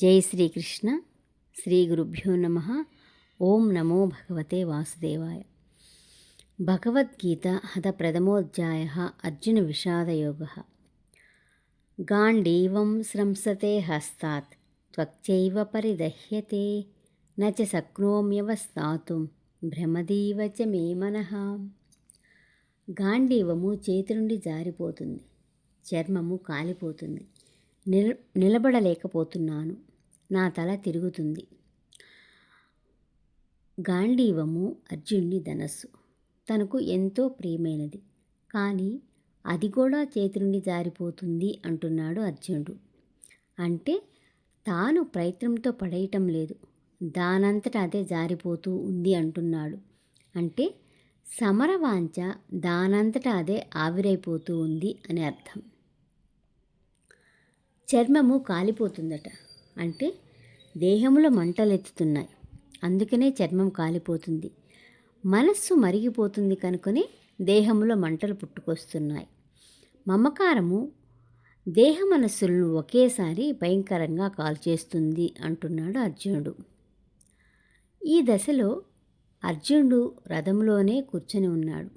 జై శ్రీకృష్ణ. శ్రీ గురుభ్యో నమ. ఓం నమో భగవతే వాసుదేవాయ. భగవద్గీత హత ప్రథమోధ్యాయ అర్జున విషాదయోగ. గాండీవం స్రంసతే హస్తాత్. త్వక్చైవ పరిదహ్యతే. నచ శక్నోమ్యవస్థాతుం భ్రమదీవ చ మే మనః. గాండీవము చేతి నుండి జారిపోతుంది. చర్మము కాలిపోతుంది. నిల నిలబడలేకపోతున్నాను. నా తల తిరుగుతుంది. గాంధీవము అర్జున్ని ధనస్సు. తనకు ఎంతో ప్రియమైనది. కానీ అది కూడా చేతి నుండి జారిపోతుంది అంటున్నాడు అర్జునుడు. అంటే తాను ప్రయత్నంతో పడేయటం లేదు. దానంతట అదే జారిపోతూ ఉంది అంటున్నాడు. అంటే సమరవాంఛ దానంతట అదే ఆవిరైపోతూ ఉంది అని అర్థం. చర్మము కాలిపోతుందట. అంటే దేహంలో మంటలెత్తుతున్నాయి. అందుకనే చర్మం కాలిపోతుంది. మనస్సు మరిగిపోతుంది కనుకనే దేహంలో మంటలు పుట్టుకొస్తున్నాయి. మమకారము దేహ మనస్సులను ఒకేసారి భయంకరంగా కాల్చేస్తుంది అంటున్నాడు అర్జునుడు. ఈ దశలో అర్జునుడు రథంలోనే కూర్చొని ఉన్నాడు.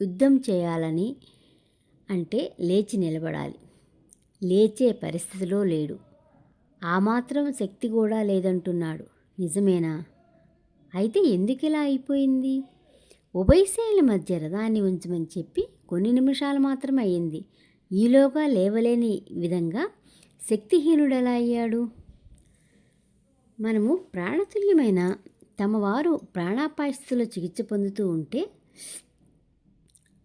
యుద్ధం చేయాలని అంటే లేచి నిలబడాలి. లేచే పరిస్థితిలో లేడు. ఆ మాత్రం శక్తి కూడా లేదంటున్నాడు. నిజమేనా? అయితే ఎందుకు ఇలా అయిపోయింది? ఉభయశైలి మధ్య రథాన్ని ఉంచమని చెప్పి కొన్ని నిమిషాలు మాత్రం అయ్యింది. ఈలోగా లేవలేని విధంగా శక్తిహీనుడు ఎలా అయ్యాడు? మనము ప్రాణతుల్యమైన తమ వారు ప్రాణాపాయస్థితిలో చికిత్స పొందుతూ ఉంటే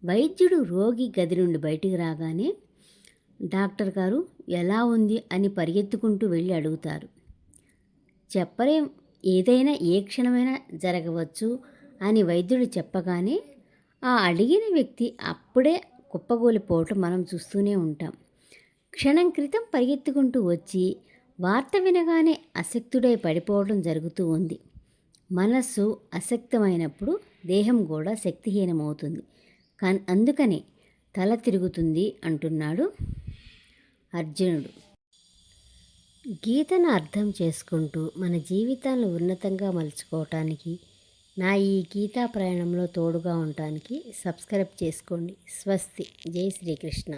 వైద్యుడు రోగి గది నుండి బయటికి రాగానే డాక్టర్ గారు ఎలా ఉంది అని పరిగెత్తుకుంటూ వెళ్ళి అడుగుతారు. చెప్పలేం ఏదైనా ఏ క్షణమైనా జరగవచ్చు అని వైద్యుడు చెప్పగానే ఆ అడిగిన వ్యక్తి అప్పుడే కుప్పగోలిపోవటం మనం చూస్తూనే ఉంటాం. క్షణం క్రితం పరిగెత్తుకుంటూ వచ్చి వార్త వినగానే అశక్తుడై పడిపోవడం జరుగుతూ ఉంది. మనస్సు అశక్తమైనప్పుడు దేహం కూడా శక్తిహీనమవుతుంది. కానీ అందుకనే తల తిరుగుతుంది అంటున్నాడు అర్జునుడు. గీతను అర్థం చేసుకుంటూ మన జీవితాలను ఉన్నతంగా మలుచుకోవటానికి నా ఈ గీతా ప్రయాణంలో తోడుగా ఉండటానికి సబ్స్క్రైబ్ చేసుకోండి. స్వస్తి. జై శ్రీకృష్ణ.